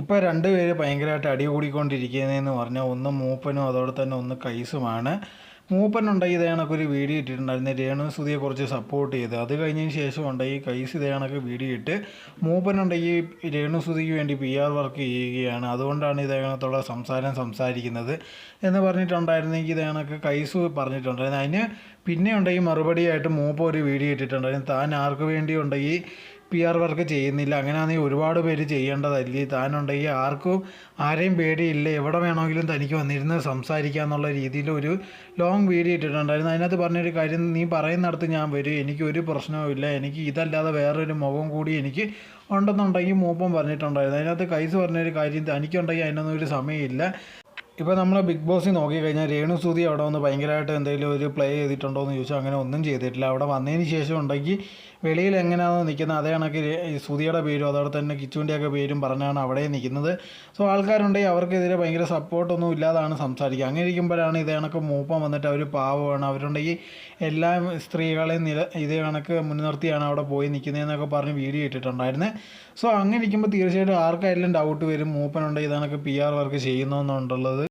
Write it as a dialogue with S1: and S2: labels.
S1: ഇപ്പോൾ രണ്ടുപേര് ഭയങ്കരമായിട്ട് അടി കൂടിക്കൊണ്ടിരിക്കുന്നതെന്ന് പറഞ്ഞാൽ ഒന്ന് മൂപ്പനും അതോടെ തന്നെ ഒന്ന് കൈസുമാണ്. മൂപ്പനുണ്ടെങ്കിൽ ഇതേ കണക്ക് ഒരു വീഡിയോ ഇട്ടിട്ടുണ്ടായിരുന്നു. രേണു സുധിയെ കുറച്ച് സപ്പോർട്ട് ചെയ്ത്. അത് കഴിഞ്ഞതിന് ശേഷം ഉണ്ടെങ്കിൽ കൈസ് ഇതേ കണക്ക് വീഡിയോ ഇട്ട് മൂപ്പനുണ്ടെങ്കിൽ രേണു സുധിക്ക് വേണ്ടി പി ആർ വർക്ക് ചെയ്യുകയാണ്. അതുകൊണ്ടാണ് ഇതേ സംസാരം സംസാരിക്കുന്നത് എന്ന് പറഞ്ഞിട്ടുണ്ടായിരുന്നെങ്കിൽ ഇതേ കണക്ക് കൈസ് പറഞ്ഞിട്ടുണ്ടായിരുന്നു. അതിന് പിന്നെ ഉണ്ടെങ്കിൽ മറുപടിയായിട്ട് മൂപ്പ ഒരു വീഡിയോ ഇട്ടിട്ടുണ്ടായിരുന്നു. താൻ ആർക്ക് വേണ്ടി ഉണ്ടെങ്കിൽ പി ആർ വർക്ക് ചെയ്യുന്നില്ല. അങ്ങനെയാണെങ്കിൽ ഒരുപാട് പേര് ചെയ്യേണ്ടതല്ലേ താനുണ്ടെങ്കിൽ ആർക്കും ആരെയും പേടിയില്ല. എവിടെ വേണമെങ്കിലും തനിക്ക് വന്നിരുന്ന് സംസാരിക്കുക എന്നുള്ള രീതിയിൽ ഒരു ലോങ് വീഡിയോ ഇട്ടിട്ടുണ്ടായിരുന്നു. അതിനകത്ത് പറഞ്ഞൊരു കാര്യം നീ പറയുന്നിടത്ത് ഞാൻ വരും. എനിക്ക് ഒരു പ്രശ്നവുമില്ല എനിക്ക് ഇതല്ലാതെ വേറൊരു മുഖം കൂടി എനിക്ക് ഉണ്ടെന്നുണ്ടെങ്കിൽ മൂപ്പം പറഞ്ഞിട്ടുണ്ടായിരുന്നു. അതിനകത്ത് കൈസ് പറഞ്ഞൊരു കാര്യം തനിക്കുണ്ടെങ്കിൽ അതിനൊന്നും ഒരു സമയമില്ല. ഇപ്പോൾ നമ്മൾ ബിഗ് ബോസിൽ നോക്കിക്കഴിഞ്ഞാൽ രേണു സൂതി അവിടെ വന്ന് ഭയങ്കരമായിട്ട് എന്തെങ്കിലും ഒരു പ്ലേ ചെയ്തിട്ടുണ്ടോ എന്ന് ചോദിച്ചാൽ അങ്ങനെ ഒന്നും ചെയ്തിട്ടില്ല. അവിടെ വന്നതിന് ശേഷം ഉണ്ടെങ്കിൽ വെളിയിൽ എങ്ങനെയാണോ നിൽക്കുന്നത് അതേ കണക്ക് സുതിയുടെ പേരും അതോടെ തന്നെ കിച്ചുവിന്റെയൊക്കെ പേരും പറഞ്ഞാണ് അവിടെ നിൽക്കുന്നത്. സോ ആൾക്കാരുണ്ടെങ്കിൽ അവർക്കെതിരെ ഭയങ്കര സപ്പോർട്ടൊന്നും ഇല്ലാതാണ് സംസാരിക്കുക. അങ്ങനെ ഇരിക്കുമ്പോഴാണ് ഇതേ കണക്ക് മൂപ്പം വന്നിട്ട് അവർ പാവമാണ്. അവരുണ്ടെങ്കിൽ എല്ലാ സ്ത്രീകളെയും നില ഇതേ കണക്ക് മുൻനിർത്തിയാണ് അവിടെ പോയി നിൽക്കുന്നതെന്നൊക്കെ പറഞ്ഞ് വീഡിയോ ഇട്ടിട്ടുണ്ടായിരുന്നു. സോ അങ്ങനെ ഇരിക്കുമ്പോൾ തീർച്ചയായിട്ടും ആർക്കായാലും ഡൗട്ട് വരും. മൂപ്പനുണ്ടെങ്കിൽ ഇതേ കണക്ക് പി ആർ വർക്ക് ചെയ്യുന്നതെന്നുണ്ടുള്ളത്